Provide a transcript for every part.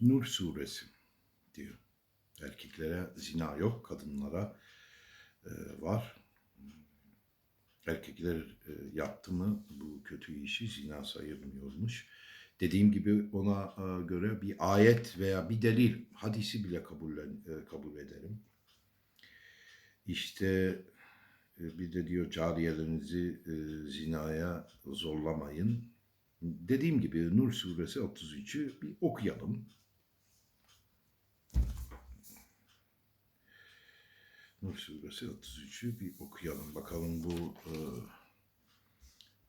Nur suresi diyor. Erkeklere zina yok, kadınlara e, var. Erkekler e, yaptı mı bu kötü işi zina sayılmıyormuş. Dediğim gibi ona e, göre bir ayet veya bir delil, hadisi bile kabul, kabul ederim. İşte e, bir de diyor cariyelerinizi e, zinaya zorlamayın. Dediğim gibi Nur suresi 33'ü bir okuyalım. Nur suresi 33'ü bir okuyalım. Bakalım bu e,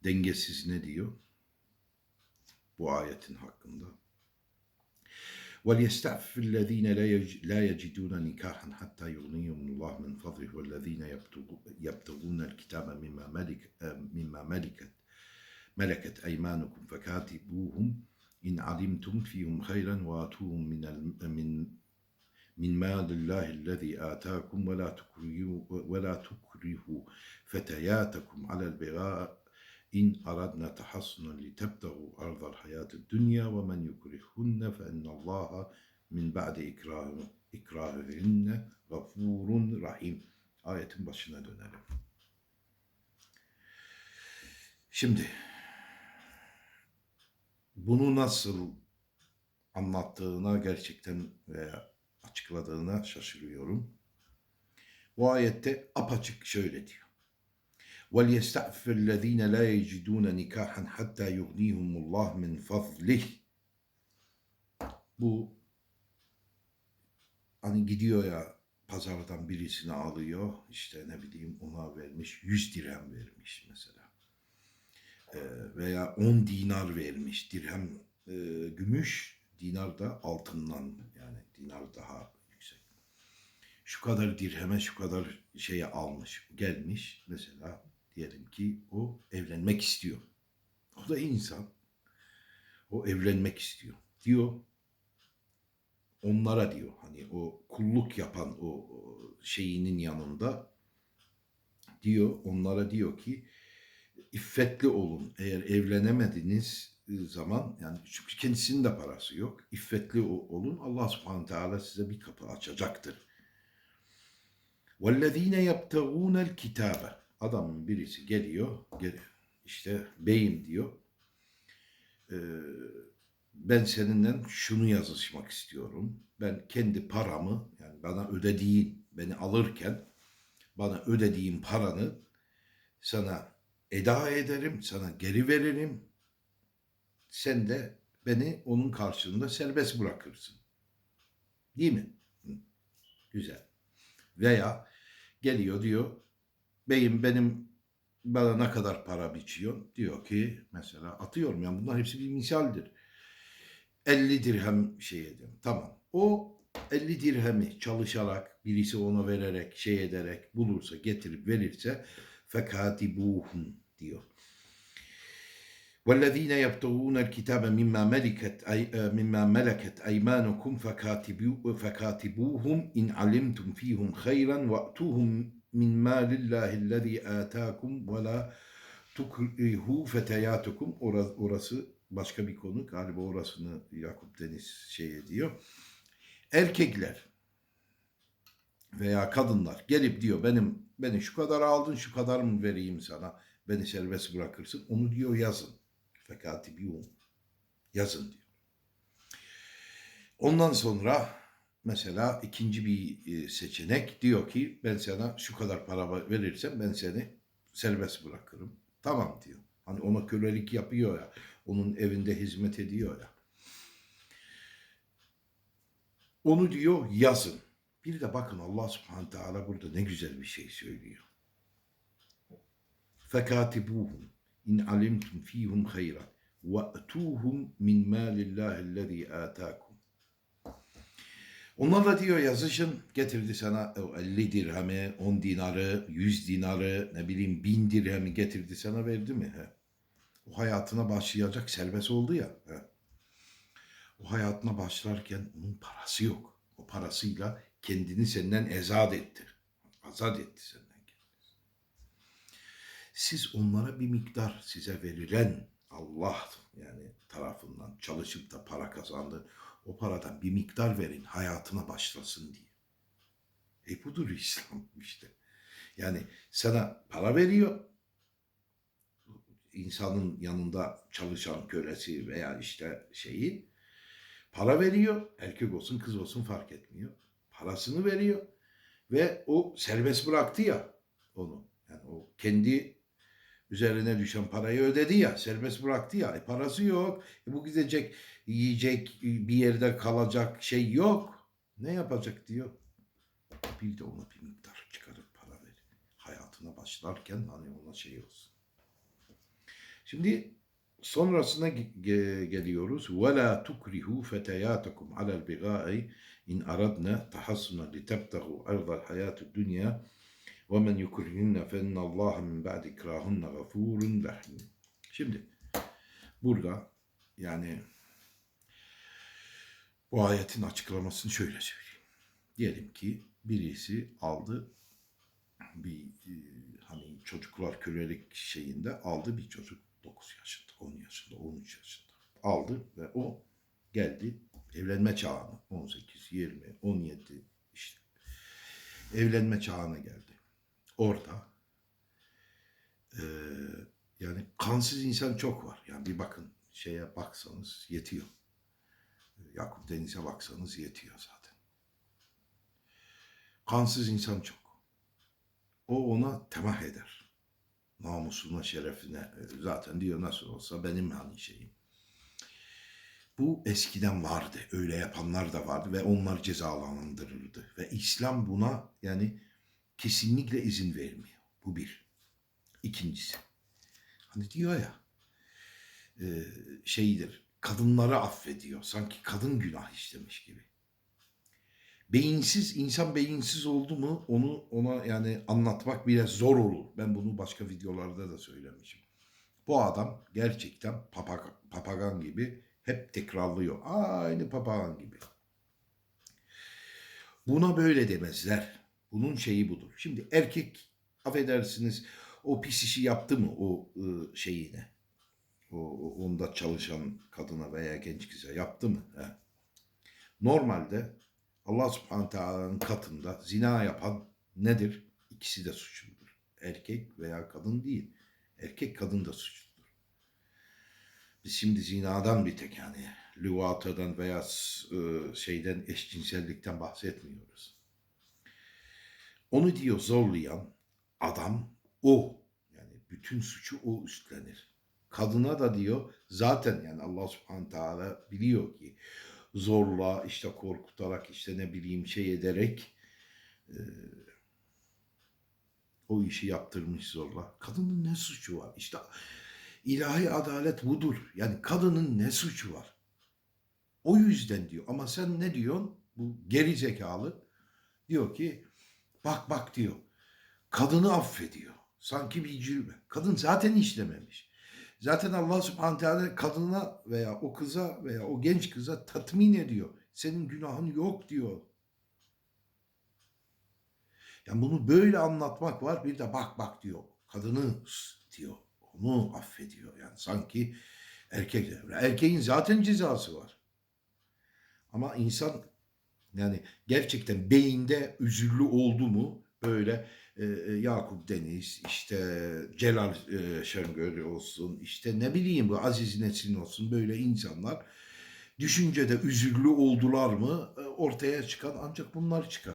dengesiz ne diyor? Bu ayetin hakkında. وَلْيَسْتَعْفِ الَّذ۪ينَ لَا يج- لَا يَجِدُونَ نِكَاحًا حَتَّى يُغْنِيهُمُ اللّٰهُ مِنْ فَضْلِهِ وَالَّذ۪ينَ يَبْتغو- يَبْتَغُونَ الْكِتَابَ مِمَّا مَلِكَ- مِمَّا مَلِكَتْ ملكت أيمانكم فكاتبوهم إن علمتم فيهم خيرا وآتوهم من min malillahi'llezî âtâkum ve lâ tukrihu ve lâ tukrihu feteyâtekum alel bigâ in aradna tahassunan li tebtagu ardal hayatid dunya ve men yukrihunne fe innallaha min ba'de ikrahihi ikrahihinne gafurun rahim. Ayetin başına dönelim. Şimdi bunu nasıl anlattığına gerçekten veya açıkladığına şaşırıyorum. Bu ayette apaçık şöyle diyor. وَلْيَسْتَعْفِ الَّذ۪ينَ لَا يَجِدُونَ نِكَاحًا حَتَّى يُغْنِيهُمُ اللّٰهُ مِنْ فَضْلِهِ Bu hani gidiyor ya pazardan birisini alıyor işte ne bileyim ona vermiş 100 dirhem vermiş mesela. Ee, veya 10 dinar vermiş dirhem e, gümüş dinar da altından yani dinar daha yüksek. Şu kadar dirheme şu kadar şeye almış gelmiş mesela diyelim ki o evlenmek istiyor. O da insan. O evlenmek istiyor. Diyor onlara diyor hani o kulluk yapan o, şeyinin yanında diyor onlara diyor ki iffetli olun. Eğer evlenemediniz zaman yani çünkü kendisinin de parası yok. İffetli o- olun. Allah Subhanahu Teala size bir kapı açacaktır. وَالَّذ۪ينَ يَبْتَغُونَ الْكِتَابَ Adamın birisi geliyor, gel, işte beyim diyor. Ee, ben seninle şunu yazışmak istiyorum. Ben kendi paramı yani bana ödediğin, beni alırken bana ödediğin paranı sana eda ederim, sana geri veririm. sen de beni onun karşılığında serbest bırakırsın. Değil mi? Güzel. Veya geliyor diyor, beyim benim bana ne kadar para biçiyor? Diyor ki mesela atıyorum ya bunlar hepsi bir misaldir. 50 dirhem şey ediyorum. Tamam. O 50 dirhemi çalışarak birisi ona vererek şey ederek bulursa getirip verirse fekatibuhum diyor. والذين يبتغون الكتاب مما ملكت أي مما ملكت أيمانكم فكاتبو فكاتبوهم إن علمتم فيهم خيرا وأتوهم من مال الله الذي آتاكم ولا tukrihu feteyatukum orası, orası başka bir konu galiba orasını Yakup Deniz şey ediyor. Erkekler veya kadınlar gelip diyor benim beni şu kadar aldın şu kadar mı vereyim sana beni serbest bırakırsın onu diyor yazın. Fekatibiyum yazın diyor. Ondan sonra mesela ikinci bir e, seçenek diyor ki ben sana şu kadar para verirsem ben seni serbest bırakırım. Tamam diyor. Hani ona kölelik yapıyor ya. Onun evinde hizmet ediyor ya. Onu diyor yazın. Bir de bakın Allah subhanahu teala burada ne güzel bir şey söylüyor. Fekatibuhum in alimtum fihum hayra ve etuhum min malillahi allazi atakum. Onlarla diyor yazışın getirdi sana o 50 dirhemi, 10 dinarı, 100 dinarı, ne bileyim 1000 dirhemi getirdi sana verdi mi? He. O hayatına başlayacak serbest oldu ya. He. O hayatına başlarken onun parası yok. O parasıyla kendini senden ezat etti. Azat etti kendini. Siz onlara bir miktar size verilen Allah yani tarafından çalışıp da para kazandı. O paradan bir miktar verin hayatına başlasın diye. E budur İslam işte. Yani sana para veriyor. insanın yanında çalışan kölesi veya işte şeyi para veriyor. Erkek olsun kız olsun fark etmiyor. Parasını veriyor. Ve o serbest bıraktı ya onu. Yani o kendi üzerine düşen parayı ödedi ya, serbest bıraktı ya. E parası yok. E bu gidecek, yiyecek, bir yerde kalacak şey yok. Ne yapacak diyor. Bir de ona bir miktar çıkarıp para ver. Hayatına başlarken hani ona şey olsun. Şimdi sonrasına ge- ge- geliyoruz. وَلَا تُكْرِهُ فَتَيَاتَكُمْ عَلَى الْبِغَاءِ اِنْ اَرَدْنَا تَحَصُّنًا لِتَبْتَغُوا عَرْضَ الْحَيَاةِ الدُّنْيَا وَمَنْ يُكْرِهِنَّ فَاِنَّ اللّٰهَ مِنْ بَعْدِ اِكْرَاهُنَّ غَفُورٌ رَحِيمٌ Şimdi burada yani bu ayetin açıklamasını şöyle söyleyeyim. Diyelim ki birisi aldı bir e, hani çocuklar kölelik şeyinde aldı bir çocuk 9 yaşında, 10 yaşında, 13 yaşında aldı ve o geldi evlenme çağına 18, 20, 17 işte evlenme çağına geldi. Orada e, yani kansız insan çok var. Yani bir bakın şeye baksanız yetiyor. Yakup Deniz'e baksanız yetiyor zaten. Kansız insan çok. O ona temah eder. Namusuna, şerefine. e, Zaten diyor nasıl olsa benim hani şeyim. Bu eskiden vardı. Öyle yapanlar da vardı ve onlar cezalandırıldı. Ve İslam buna yani kesinlikle izin vermiyor. Bu bir. İkincisi. Hani diyor ya e, şeydir. Kadınları affediyor. Sanki kadın günah işlemiş gibi. Beyinsiz, insan beyinsiz oldu mu onu ona yani anlatmak biraz zor olur. Ben bunu başka videolarda da söylemişim. Bu adam gerçekten papag- papagan gibi hep tekrarlıyor. Aynı papagan gibi. Buna böyle demezler. Bunun şeyi budur. Şimdi erkek affedersiniz o pis işi yaptı mı o ı, şeyine? O, onda çalışan kadına veya genç kıza yaptı mı? He. Normalde Allah subhanahu teala'nın katında zina yapan nedir? İkisi de suçludur. Erkek veya kadın değil. Erkek kadın da suçludur. Biz şimdi zinadan bir tek yani lüvatadan veya s- ı, şeyden eşcinsellikten bahsetmiyoruz. Onu diyor zorlayan adam o. Yani bütün suçu o üstlenir. Kadına da diyor zaten yani Allah subhanahu teala biliyor ki zorla işte korkutarak işte ne bileyim şey ederek e, o işi yaptırmış zorla. Kadının ne suçu var? İşte ilahi adalet budur. Yani kadının ne suçu var? O yüzden diyor. Ama sen ne diyorsun? Bu geri zekalı diyor ki bak bak diyor. Kadını affediyor. Sanki bir cürme. Kadın zaten işlememiş. Zaten Allah subhanahu teala kadına veya o kıza veya o genç kıza tatmin ediyor. Senin günahın yok diyor. Yani bunu böyle anlatmak var. Bir de bak bak diyor. Kadını diyor. Onu affediyor. Yani sanki erkek. Erkeğin zaten cezası var. Ama insan yani gerçekten beyinde üzüllü oldu mu böyle e, e, Yakup Deniz, işte Celal e, Şengör olsun, işte ne bileyim bu Aziz Nesin olsun böyle insanlar düşüncede üzüllü oldular mı e, ortaya çıkan ancak bunlar çıkar.